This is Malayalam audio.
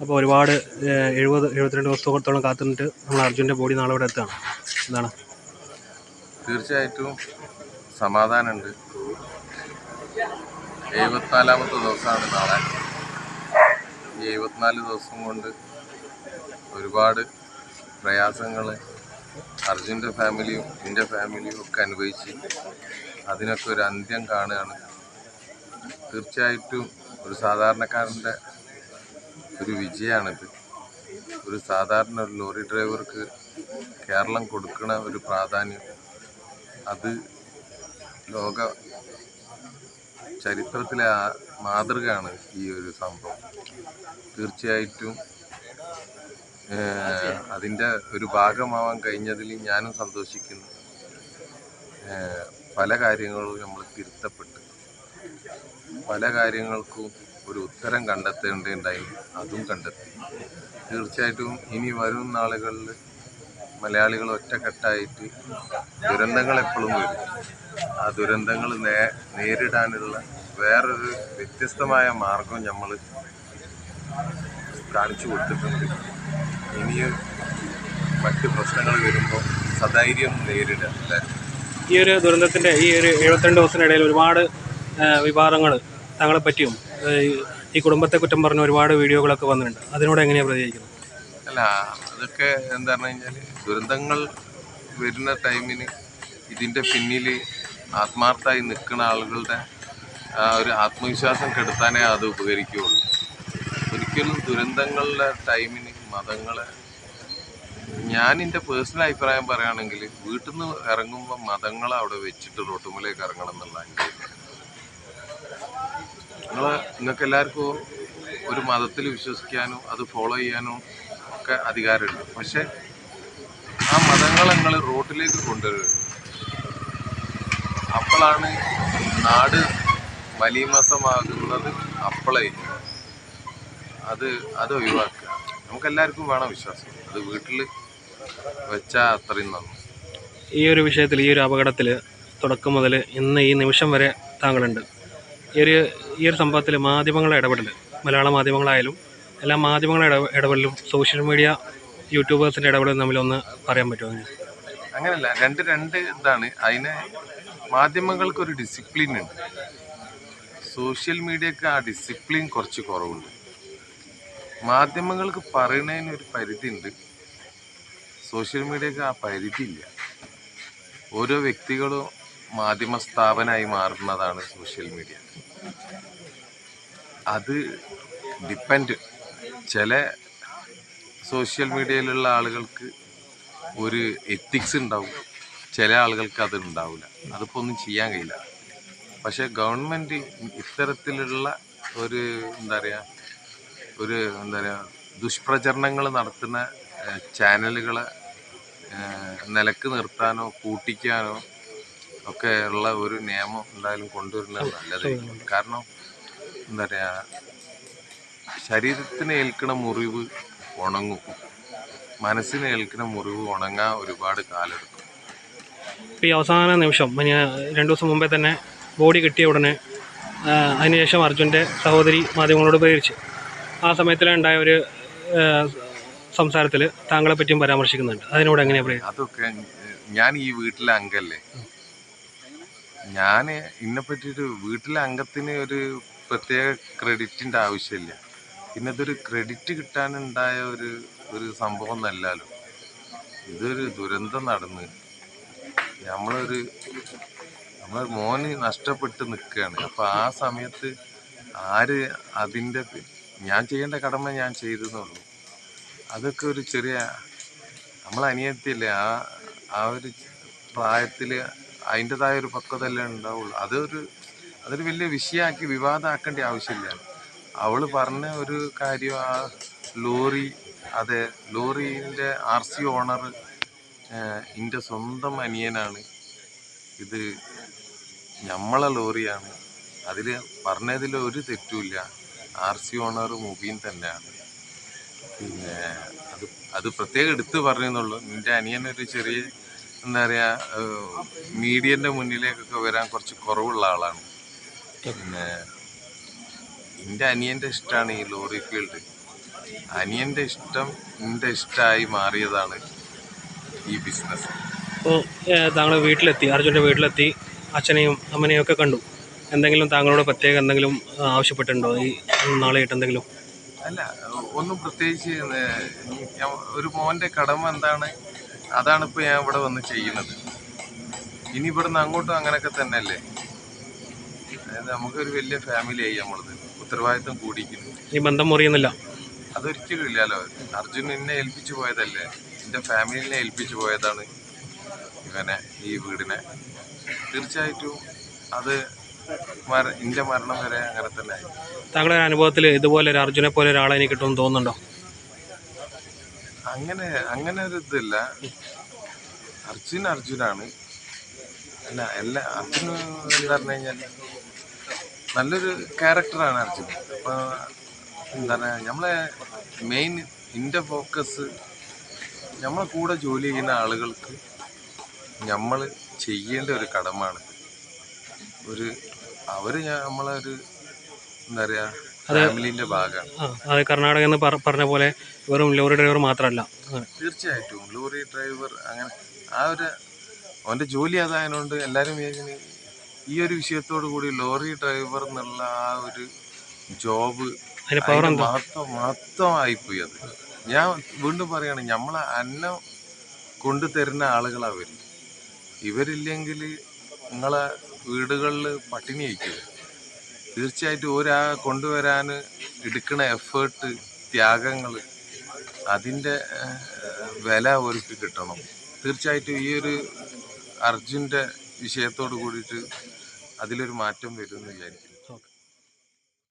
അപ്പോൾ ഒരുപാട് എഴുപത് എഴുപത്തിരണ്ട് ദിവസത്തോളം കാത്തിട്ട് നമ്മൾ അർജുന്റെ ബോഡി നാളെ ഇവിടെ എത്തുകയാണ്? എന്താണ്? തീർച്ചയായിട്ടും സമാധാനമുണ്ട്. എഴുപത്തിനാലാമത്തെ ദിവസമാണ് നാളെ. ഈ എഴുപത്തിനാല് ദിവസം കൊണ്ട് ഒരുപാട് പ്രയാസങ്ങൾ അർജുന്റെ ഫാമിലിയും എന്റെ ഫാമിലിയും ഒക്കെ അനുഭവിച്ച് അതിനൊക്കെ ഒരു അന്ത്യം കാണുകയാണ്. തീർച്ചയായിട്ടും ഒരു സാധാരണക്കാരന്റെ ഒരു വിജയമാണിത്. ഒരു സാധാരണ ഒരു ലോറി ഡ്രൈവർക്ക് കേരളം കൊടുക്കുന്ന ഒരു പ്രാധാന്യം. അത് ലോക ചരിത്രത്തിലെ ആ മാതൃകയാണ് ഈ ഒരു സംഭവം. തീർച്ചയായിട്ടും അതിന്റെ ഒരു ഭാഗമാവാൻ കഴിഞ്ഞതിൽ ഞാനും സന്തോഷിക്കുന്നു. പല കാര്യങ്ങളും നമ്മൾ തിരുത്തപ്പെട്ട് പല കാര്യങ്ങൾക്കും ഒരു ഉത്തരം കണ്ടെത്തേണ്ടതുണ്ടായി. അതും കണ്ടെത്തി. തീർച്ചയായിട്ടും ഇനി വരും നാളുകളിൽ മലയാളികൾ ഒറ്റക്കെട്ടായിട്ട് ദുരന്തങ്ങൾ എപ്പോഴും വരും. ആ ദുരന്തങ്ങൾ നേ നേരിടാനുള്ള വേറൊരു വ്യത്യസ്തമായ മാർഗം നമ്മൾ കാണിച്ചു കൊടുത്തിട്ടുണ്ട്. ഇനിയും മറ്റ് പ്രശ്നങ്ങൾ വരുമ്പോൾ സധൈര്യം നേരിടുക. ഈ ഒരു ദുരന്തത്തിന്റെ ഈ ഒരു എഴുപത്തിരണ്ട് ദിവസത്തിനിടയിൽ ഒരുപാട് വിവാദങ്ങൾ തങ്ങളെ പറ്റിയും ഈ കുടുംബത്തെ കുറ്റം പറഞ്ഞ ഒരുപാട് വീഡിയോകളൊക്കെ വന്നിട്ടുണ്ട്. അതിനോട് എങ്ങനെയാണ് പ്രതികരിക്കുന്നത്? അല്ല അതൊക്കെ എന്താ പറഞ്ഞു കഴിഞ്ഞാൽ ദുരന്തങ്ങൾ വരുന്ന ടൈമിന് ഇതിന്റെ പിന്നിൽ ആത്മാർത്ഥമായി നിൽക്കുന്ന ആളുകളുടെ ഒരു ആത്മവിശ്വാസം കെടുത്താനേ അത് ഉപകരിക്കുകയുള്ളൂ. ഒരിക്കലും ദുരന്തങ്ങളുടെ ടൈമിന് മതങ്ങളെ ഞാൻ എന്റെ പേഴ്സണൽ അഭിപ്രായം പറയുകയാണെങ്കിൽ വീട്ടിൽ നിന്ന് ഇറങ്ങുമ്പോൾ മതങ്ങളെ അവിടെ വെച്ചിട്ട് റോട്ടുമലേക്ക് ഇറങ്ങണം എന്നുള്ള നിങ്ങൾ നിങ്ങൾക്ക് എല്ലാവർക്കും ഒരു മതത്തിൽ വിശ്വസിക്കാനും അത് ഫോളോ ചെയ്യാനും ഒക്കെ അധികാരമുണ്ട്. പക്ഷെ ആ മതങ്ങൾ നിങ്ങൾ റോട്ടിലേക്ക് കൊണ്ടുവരുന്നത് അപ്പോഴാണ് നാട് മലീമസമാകുന്നത് അപ്പളേ അത് അത് ഒഴിവാക്കുക. നമുക്കെല്ലാവർക്കും വേണം വിശ്വാസം. അത് വീട്ടിൽ വെച്ചാൽ അത്രയും നന്ദി ഈ ഒരു വിഷയത്തിൽ ഈ ഒരു അപകടത്തിൽ തുടക്കം മുതൽ ഇന്ന് ഈ നിമിഷം വരെ താങ്കളുണ്ട്. ഈ ഒരു ഈ ഒരു സംഭവത്തിൽ മാധ്യമങ്ങളുടെ ഇടപെടൽ മലയാള മാധ്യമങ്ങളായാലും എല്ലാ മാധ്യമങ്ങളുടെ ഇട ഇടപെടലും സോഷ്യൽ മീഡിയ യൂട്യൂബേഴ്സിന്റെ ഇടപെടലും തമ്മിലൊന്ന് പറയാൻ പറ്റുമോ അങ്ങനല്ല രണ്ട് രണ്ട് ഇതാണ്. അതിനെ മാധ്യമങ്ങൾക്കൊരു ഡിസിപ്ലിൻ ഉണ്ട്. സോഷ്യൽ മീഡിയക്ക് ആ ഡിസിപ്ലിൻ കുറച്ച് കുറവുണ്ട്. മാധ്യമങ്ങൾക്ക് പറയുന്നതിന് ഒരു പരിധി ഉണ്ട്. സോഷ്യൽ മീഡിയക്ക് ആ പരിധി ഇല്ല. ഓരോ വ്യക്തികളും മാധ്യമ സ്ഥാപനമായി മാറുന്നതാണ് സോഷ്യൽ മീഡിയ അത് ഡിപ്പെൻഡ് ചില സോഷ്യൽ മീഡിയയിലുള്ള ആളുകൾക്ക് ഒരു എത്തിക്സ് ഉണ്ടാവും. ചില ആളുകൾക്ക് അത് ഉണ്ടാവില്ല. അതിപ്പോൾ ഒന്നും ചെയ്യാൻ കഴിയില്ല. പക്ഷേ ഗവൺമെന്റ് ഇത്തരത്തിലുള്ള ഒരു എന്താ പറയുക ഒരു എന്താ പറയുക ദുഷ്പ്രചരണങ്ങൾ നടത്തുന്ന ചാനലുകളെ നിലയ്ക്ക് നിർത്താനോ കൂട്ടിക്കാനോ ഒക്കെ ഉള്ള ഒരു നിയമം എന്തായാലും കൊണ്ടുവരുന്നത് നല്ലതായിരിക്കും. കാരണം എന്താ പറയുക ശരീരത്തിന് ഏൽക്കണ മുറിവ് ഉണങ്ങും. മനസ്സിന് ഏൽക്കുന്ന മുറിവ് ഉണങ്ങാൻ ഒരുപാട് കാലെടുക്കും. ഇപ്പോൾ ഈ അവസാന നിമിഷം ഞാൻ രണ്ട് ദിവസം മുമ്പേ തന്നെ ബോഡി കിട്ടിയ ഉടനെ അതിനുശേഷം അർജുന്റെ സഹോദരി മാധ്യമങ്ങളോട് ഉപകരിച്ച് ആ സമയത്തിലുണ്ടായ ഒരു സംസാരത്തിൽ താങ്കളെ പറ്റിയും പരാമർശിക്കുന്നുണ്ട്. അതിനോട് എങ്ങനെയാണ് പറയുക അതൊക്കെ ഞാൻ ഈ വീട്ടിലെ അംഗല്ലേ. ഞാൻ ഇന്നെ പറ്റിയിട്ട് വീട്ടിലെ അംഗത്തിന് ഒരു പ്രത്യേക ക്രെഡിറ്റിന്റെ ആവശ്യമില്ല. പിന്നെ ഇതൊരു ക്രെഡിറ്റ് കിട്ടാനുണ്ടായ ഒരു ഒരു സംഭവം എന്നല്ലല്ലോ ഇതൊരു ദുരന്തം നടന്ന് നമ്മളൊരു നമ്മൾ മോന് നഷ്ടപ്പെട്ട് നിൽക്കുകയാണ് അപ്പോൾ ആ സമയത്ത് ആര് അതിന്റെ ഞാൻ ചെയ്യേണ്ട കടമ ഞാൻ ചെയ്തെന്നുള്ളൂ. അതൊക്കെ ഒരു ചെറിയ നമ്മൾ അനിയത്തിയല്ലേ ആ ആ ഒരു പ്രായത്തിൽ അതിന്റെതായ ഒരു പക്വതല്ലേ ഉണ്ടാവുള്ളൂ. അതൊരു അതൊരു വലിയ വിഷയമാക്കി വിവാദമാക്കേണ്ട ആവശ്യമില്ല. അവൾ പറഞ്ഞ ഒരു കാര്യം ആ ലോറി അതെ ലോറീന്റെ ആർ സി ഓണർ എന്റെ സ്വന്തം അനിയനാണ്. ഇത് നമ്മളെ ലോറിയാണ്. അതിൽ പറഞ്ഞതിൽ ഒരു തെറ്റുമില്ല. ആർ സി ഓണർ മുബീൻ തന്നെയാണ്. പിന്നെ അത് അത് പ്രത്യേകം എടുത്ത് പറഞ്ഞെന്നുള്ളൂ. നിന്റെ അനിയനൊരു ചെറിയ എന്താ പറയുക മീഡിയന്റെ മുന്നിലേക്കൊക്കെ വരാൻ കുറച്ച് കുറവുള്ള ആളാണ്. പിന്നെ എന്റെ അനിയന്റെ ഇഷ്ടമാണ് ഈ ലോറി ഫീൽഡ്. അനിയന്റെ ഇഷ്ടം എന്റെ ഇഷ്ടമായി മാറിയതാണ് ഈ ബിസിനസ്. അപ്പോൾ താങ്കൾ വീട്ടിലെത്തി അർജുന്റെ വീട്ടിലെത്തി അച്ഛനെയും അമ്മനെയും ഒക്കെ കണ്ടു. എന്തെങ്കിലും താങ്കളോട് പ്രത്യേകം എന്തെങ്കിലും ആവശ്യപ്പെട്ടിട്ടുണ്ടോ? ഈ നാളെയായിട്ട് എന്തെങ്കിലും? അല്ല ഒന്നും പ്രത്യേകിച്ച് ഒരു മോന്റെ കടമ എന്താണ്? അതാണ് ഇപ്പോൾ ഞാൻ ഇവിടെ വന്ന് ചെയ്യുന്നത്. ഇനി ഇവിടുന്ന് അങ്ങോട്ടും അങ്ങനെയൊക്കെ തന്നെയല്ലേ? അതായത് നമുക്കൊരു വലിയ ഫാമിലിയായി നമ്മളത്. ഉത്തരവാദിത്തം കൂടിക്കുന്നു ഈ ബന്ധം മുറിയുന്നില്ല. അതൊരിക്കലും ഇല്ലല്ലോ. അർജുൻ എന്നെ ഏൽപ്പിച്ചു പോയതല്ലേ? എന്റെ ഫാമിലിനെ ഏൽപ്പിച്ചു പോയതാണ് ഇവനെ ഈ വീടിനെ. തീർച്ചയായിട്ടും അത് എന്റെ മരണം വരെ അങ്ങനെ തന്നെ താങ്കളുടെ അനുഭവത്തിൽ ഇതുപോലെ ഒരു അർജുനെ പോലെ ഒരാളെ എനിക്ക് കിട്ടുമെന്ന് തോന്നുന്നുണ്ടോ? അങ്ങനെ അങ്ങനെ ഒരു ഇതില്ല. അർജുൻ അർജുനാണ്. അല്ല എല്ലാ അർജുൻ എന്ന് പറഞ്ഞു കഴിഞ്ഞാൽ നല്ലൊരു ക്യാരക്ടറാണ് അർജുൻ. അപ്പോൾ എന്താ പറയുക നമ്മളെ മെയിൻ എന്റെ ഫോക്കസ് നമ്മളെ കൂടെ ജോലി ചെയ്യുന്ന ആളുകൾക്ക് നമ്മൾ ചെയ്യേണ്ട ഒരു കടമാണ്. ഒരു അവർ നമ്മളെ ഒരു എന്താ പറയുക ഫാമിലിന്റെ ഭാഗമാണ്. ആ അത് കർണാടക എന്ന് പറഞ്ഞ പോലെ വെറും ലോറി ഡ്രൈവർ മാത്രമല്ല. തീർച്ചയായിട്ടും ലോറി ഡ്രൈവർ അങ്ങനെ ആ ഒരു അവന്റെ ജോലി അതായതുകൊണ്ട് എല്ലാവരും വിചാരിക്കുന്നത് ഈ ഒരു വിഷയത്തോടു കൂടി ലോറി ഡ്രൈവർ എന്നുള്ള ആ ഒരു ജോബ് മഹത്വം മഹത്വമായിപ്പോയി അത്. ഞാൻ വീണ്ടും പറയാണ് നമ്മളെ അന്നം കൊണ്ടു തരുന്ന ആളുകളാണ് അവർ ഇവരില്ലെങ്കിൽ നിങ്ങളെ വീടുകളിൽ പട്ടിണി ആയിരിക്കും തീർച്ചയായിട്ടും ഒരാ കൊണ്ടുവരാൻ എടുക്കുന്ന എഫേർട്ട് ത്യാഗങ്ങൾ അതിന്റെ വില അവർക്ക് കിട്ടണം. തീർച്ചയായിട്ടും ഈ ഒരു അർജുന്റെ വിഷയത്തോട് കൂടിയിട്ട് അതിലൊരു മാറ്റം വരുമെന്ന് വിചാരിക്കുന്നു.